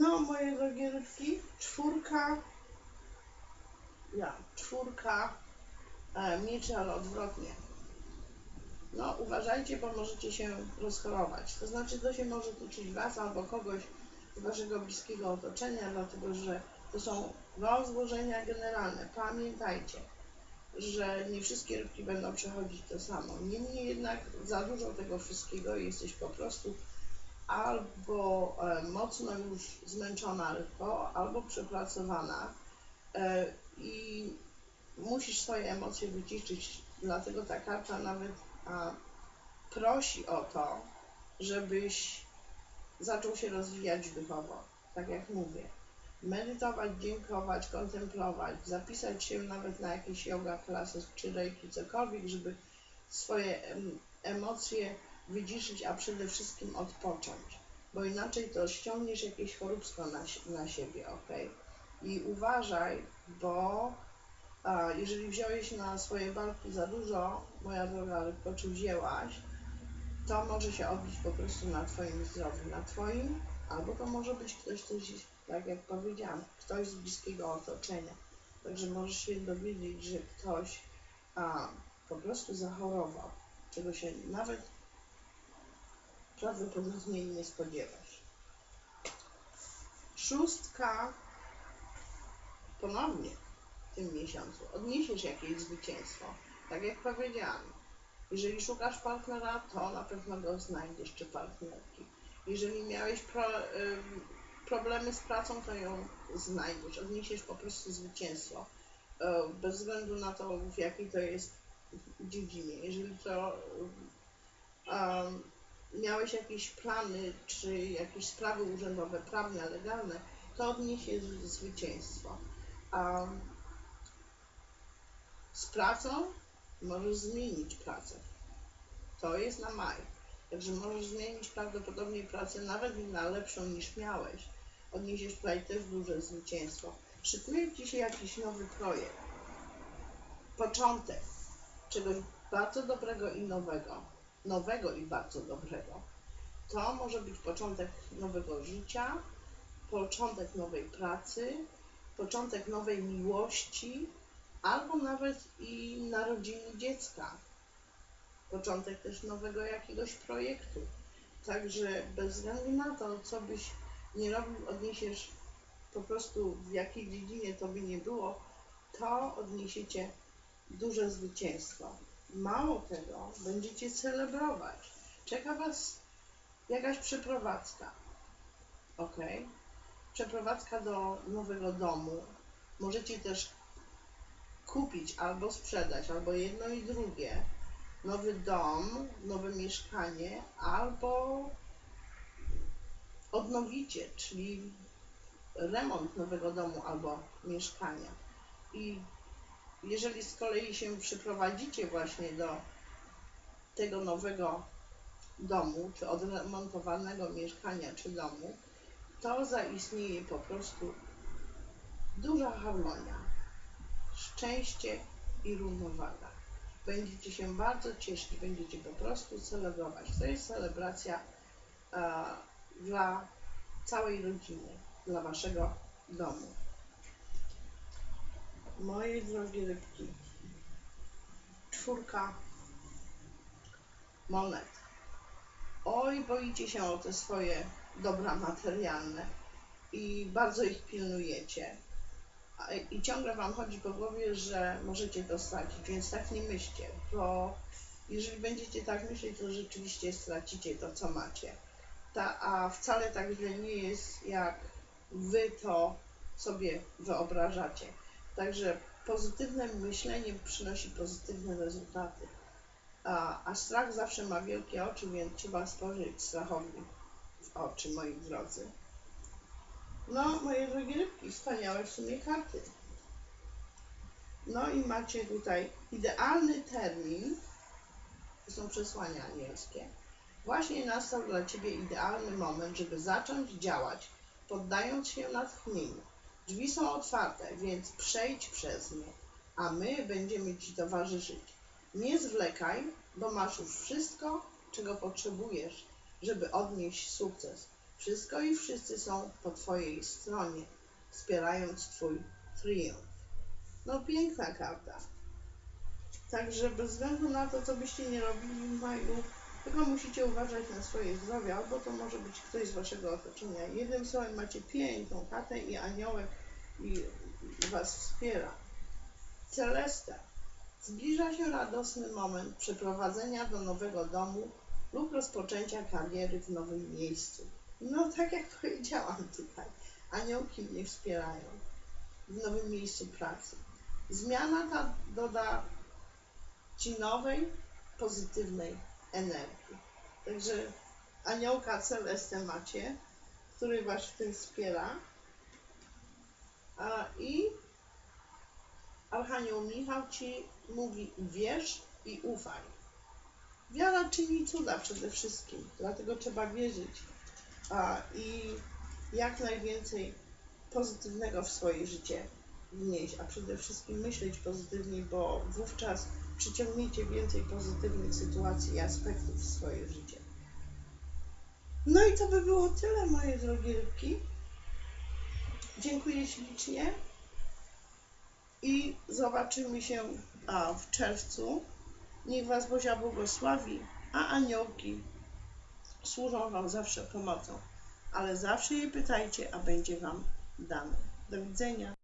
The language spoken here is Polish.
No, moje drogie rybki, czwórka, ja, czwórka e, mieczy, ale odwrotnie. No, uważajcie, bo możecie się rozchorować. To znaczy, to się może tyczyć Was albo kogoś z Waszego bliskiego otoczenia, dlatego że to są rozłożenia generalne. Pamiętajcie, że nie wszystkie rybki będą przechodzić to samo. Niemniej jednak za dużo tego wszystkiego jesteś po prostu albo e, mocno już zmęczona rybko, albo przepracowana e, i musisz swoje emocje wyciszyć. Dlatego ta karta nawet prosi o to, żebyś zaczął się rozwijać duchowo, tak jak mówię. Medytować, dziękować, kontemplować, zapisać się nawet na jakieś yoga klasy czy reiki, cokolwiek, żeby swoje em, emocje wyciszyć, a przede wszystkim odpocząć, bo inaczej to ściągniesz jakieś choróbsko na, na siebie, ok? I uważaj, bo a, jeżeli wziąłeś na swoje barki za dużo, moja droga rybko, czy wzięłaś, to może się odbić po prostu na Twoim zdrowiu, na Twoim, albo to może być ktoś, ktoś tak jak powiedziałam, ktoś z bliskiego otoczenia. Także możesz się dowiedzieć, że ktoś a, po prostu zachorował, czego się nawet prawdopodobnie nie spodziewasz. Szóstka ponownie w tym miesiącu odniesiesz jakieś zwycięstwo. Tak jak powiedziałam, jeżeli szukasz partnera, to na pewno go znajdziesz, czy partnerki. Jeżeli miałeś pro, problemy z pracą, to ją znajdziesz, odniesiesz po prostu zwycięstwo. E, Bez względu na to, w jakiej to jest dziedzinie. Jeżeli to miałeś jakieś plany, czy jakieś sprawy urzędowe, prawne, legalne, to odniesiesz zwycięstwo. Um, z pracą możesz zmienić pracę. To jest na maj. Także możesz zmienić prawdopodobnie pracę nawet na lepszą niż miałeś. Odniesiesz tutaj też duże zwycięstwo. Szykuje Ci się jakiś nowy projekt. Początek czegoś bardzo dobrego i nowego. Nowego i bardzo dobrego. To może być początek nowego życia, początek nowej pracy, początek nowej miłości, albo nawet i narodziny dziecka. Początek też nowego jakiegoś projektu. Także bez względu na to, co byś nie robił, odniesiesz po prostu w jakiej dziedzinie to by nie było, to odniesiecie duże zwycięstwo. Mało tego, będziecie celebrować. Czeka Was jakaś przeprowadzka. Ok? Przeprowadzka do nowego domu. Możecie też kupić albo sprzedać, albo jedno i drugie. Nowy dom, nowe mieszkanie, albo odnowicie, czyli remont nowego domu albo mieszkania. I jeżeli z kolei się przyprowadzicie właśnie do tego nowego domu, czy odremontowanego mieszkania, czy domu, to zaistnieje po prostu duża harmonia, szczęście i równowaga. Będziecie się bardzo cieszyć, będziecie po prostu celebrować. To jest celebracja e, dla całej rodziny, dla waszego domu. Moje drogie rybki, czwórka monet. Oj, boicie się o te swoje dobra materialne i bardzo ich pilnujecie. I ciągle wam chodzi po głowie, że możecie to stracić, więc tak nie myślcie, bo jeżeli będziecie tak myśleć, to rzeczywiście stracicie to, co macie. Ta, a wcale tak źle nie jest, jak wy to sobie wyobrażacie. Także pozytywne myślenie przynosi pozytywne rezultaty. A, a strach zawsze ma wielkie oczy, więc trzeba spojrzeć strachowi w oczy, moi drodzy. No, moje drogie rybki, wspaniałe w sumie karty. No i macie tutaj idealny termin, to są przesłania anielskie. Właśnie nastał dla Ciebie idealny moment, żeby zacząć działać, poddając się natchnieniu. Drzwi są otwarte, więc przejdź przez nie, a my będziemy Ci towarzyszyć. Nie zwlekaj, bo masz już wszystko, czego potrzebujesz, żeby odnieść sukces. Wszystko i wszyscy są po Twojej stronie, wspierając Twój triumf. No piękna karta. Także bez względu na to, co byście nie robili w maju, tylko musicie uważać na swoje zdrowie, albo to może być ktoś z Waszego otoczenia. Jednym słowem macie piękną kartę i aniołek i Was wspiera. Celesta. Zbliża się radosny moment przeprowadzenia do nowego domu lub rozpoczęcia kariery w nowym miejscu. No tak jak powiedziałam tutaj, aniołki mnie wspierają w nowym miejscu pracy. Zmiana ta doda Ci nowej, pozytywnej energii. Także aniołka Celestę macie, który Was w tym wspiera. A, I Archanioł Michał Ci mówi wierz i ufaj. Wiara czyni cuda przede wszystkim, dlatego trzeba wierzyć a, i jak najwięcej pozytywnego w swoje życie wnieść, a przede wszystkim myśleć pozytywnie, bo wówczas przyciągniecie więcej pozytywnych sytuacji i aspektów w swoje życie. No i to by było tyle, moje drogie rybki. Dziękuję ślicznie i zobaczymy się a, w czerwcu. Niech Was Bozia błogosławi, a aniołki służą Wam zawsze pomocą, ale zawsze je pytajcie, a będzie Wam dane. Do widzenia.